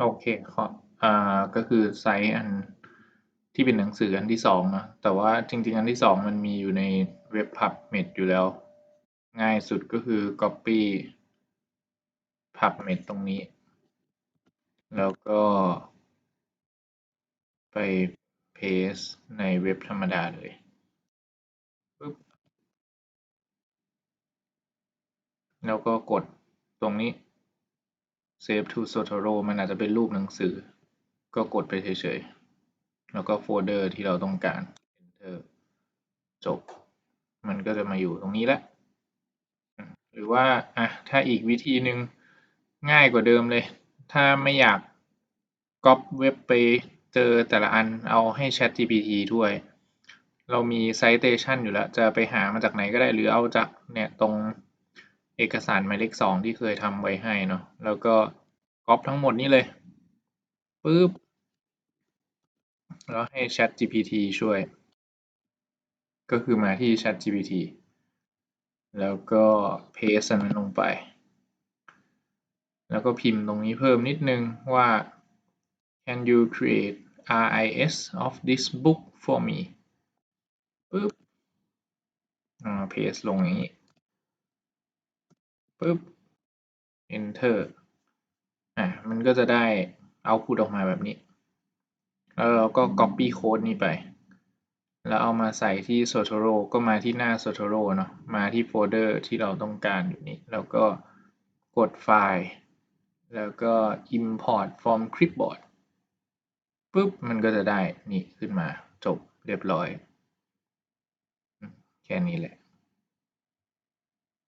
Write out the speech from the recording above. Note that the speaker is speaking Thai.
โอเคขออ่า ก็คือไซต์อันที่เป็นหนังสืออันที่สองนะ แต่ว่าจริง ๆ อันที่สองมันมีอยู่ในเว็บ PubMed อยู่แล้ว ง่ายสุดก็คือ Copy PubMed ตรงนี้ แล้วก็ไป paste ในเว็บธรรมดาเลยปึ๊บแล้วก็กดตรงนี้ save to Zotero มันอาจจะเป็นรูปหนังสือ ก็กดไปเฉยๆ แล้วก็โฟลเดอร์ที่เราต้องการ enter จบ มันก็จะมาอยู่ตรงนี้แล้ว หรือว่า อะ ถ้าอีกวิธีหนึ่งง่ายกว่าเดิมเลย ถ้าไม่อยากก๊อปเว็บไปเจอแต่ละอันเอาให้ ChatGPT ด้วย เรามี citation อยู่แล้ว จะไปหามาจากไหนก็ได้หรือเอาจากเนี่ยตรง เอกสารหมายเลขสองที่เคยทำไว้ให้เนาะแล้วก็ก๊อปทั้งหมดนี้เลยปึ๊บแล้วให้ ChatGPT ช่วย ก็คือมาที่ ChatGPT แล้วก็ paste อันนั้นลงไป แล้วก็พิมพ์ตรงนี้เพิ่มนิดนึงว่า can you create RIS of this book for me ปึ๊บอ่า paste ลงอย่างนี้ ปึ๊บ enter อะมันก็จะได้ output ออกมาแบบนี้ แล้วเราก็ copy code นี้ไป แล้วเอามาใส่ที่ Zotero ก็มาที่หน้า Zotero เนาะมาที่โฟลเดอร์ที่เราต้องการอยู่นี้ แล้วก็กดไฟล์ แล้วก็ import from clipboard ปุ๊บ มันก็จะได้นี่ขึ้นมาจบเรียบร้อย แค่นี้แหละ